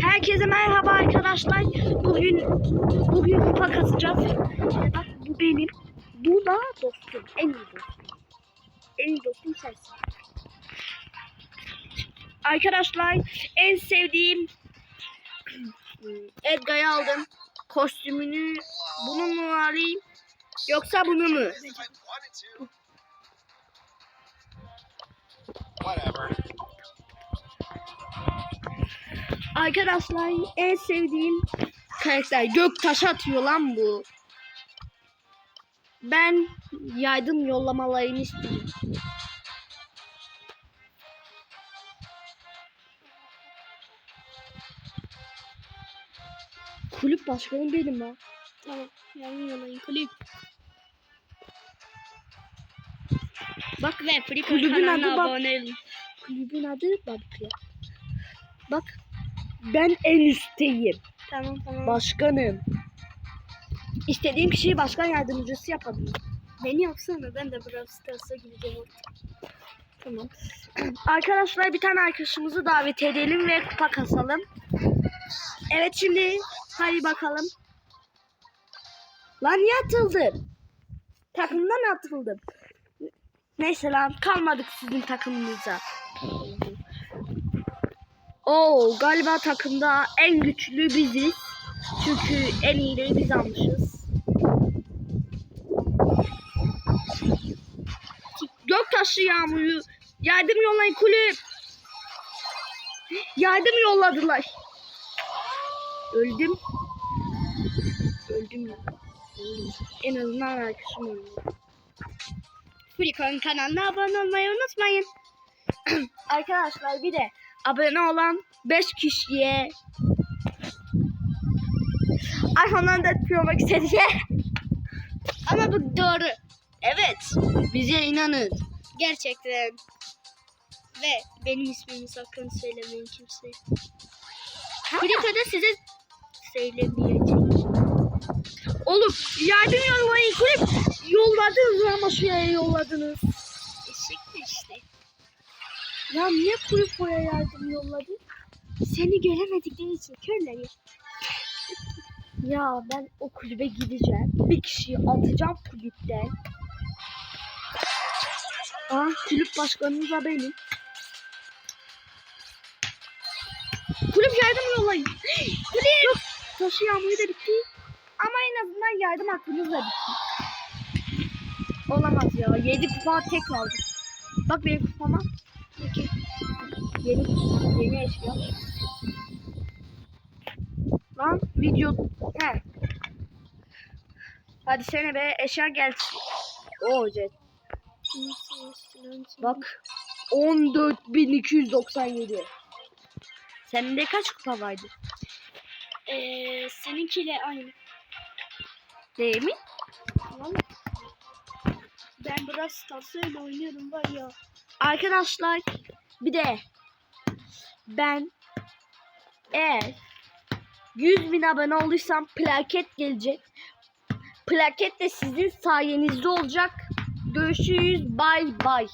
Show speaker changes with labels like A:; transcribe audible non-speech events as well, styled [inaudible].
A: Herkese merhaba arkadaşlar. Bugün bugün kupa kasacağız. Ee, Bak bu benim. Bu da dostum. En iyi dostum. En iyi dostum sensin. Arkadaşlar en sevdiğim Edgar'ı aldım. Kostümünü bunu mu alayım yoksa bunu mu?
B: Whatever.
A: Arkadaşlar en sevdiğim karakter Göktaş atıyor lan bu. Ben yardım yollamalarını istiyorum. Kulüp başkanı benim ha.
C: Tamam. Yarın yolayın kulüp.
A: Bak
C: Ve
A: Kulübün adı bak. kulübün adı bak. Bak ben en üstteyim.
C: Tamam tamam.
A: Başkanım. İstediğim kişiyi başkan yardımcısı yapabilirim.
C: Beni yapsana ben de Brawl Stars'a gideceğim artık.
A: Tamam. [clears throat] Arkadaşlar bir tane arkadaşımızı davet edelim ve kupa kasalım. Evet şimdi hadi bakalım. Lan niye atıldım? Takımdan atıldım. Neyse lan kalmadık sizin takımınıza. Oo galiba takımda en güçlü biziz. Çünkü en iyileri biz almışız. Göktaşı yağmuru. Yardım yollayın kulüp. Yardım yolladılar. Öldüm. Öldüm ya. En azından arkadaşım öldü.
C: Flickr'ın kanalına abone olmayı unutmayın. [clears throat]
A: Arkadaşlar bir de abone olan 5 kişiye iPhone'dan da Pro istediye. [laughs]
C: Ama bu doğru.
A: Evet. Bize inanın.
C: Gerçekten. Ve benim ismimi sakın söylemeyin kimseye. Flickr'da size söylemeyeceğim.
A: Oğlum yardım yollayın kulüp. Yolladınız ama şuraya yolladınız. Ya niye kulüp oraya yardım yolladı?
C: Seni göremedikleri için körler ya.
A: Ben o kulübe gideceğim. Bir kişiyi atacağım kulüpten. Ah kulüp başkanımız da benim. Kulüp yardım yollayın. Kulüp. Yok, taşı yağmuru da bitti. Ama en azından yardım hakkımız da bitti. Olamaz ya. 7 kupa tek kaldı. Bak benim kupama. Yeni, yeni eşya. Lan video... He. Hadi sene be eşya gelsin. Oo Jet. Bak. 14.297. Sende kaç kupa vardı?
C: Ee, seninkiyle aynı.
A: Değil mi?
C: Tamam? Ben Brawl Stars'ı öyle oynuyorum var ya.
A: Arkadaşlar bir de ben eğer 100 bin abone olursam plaket gelecek. Plaket de sizin sayenizde olacak. Görüşürüz. Bay bay.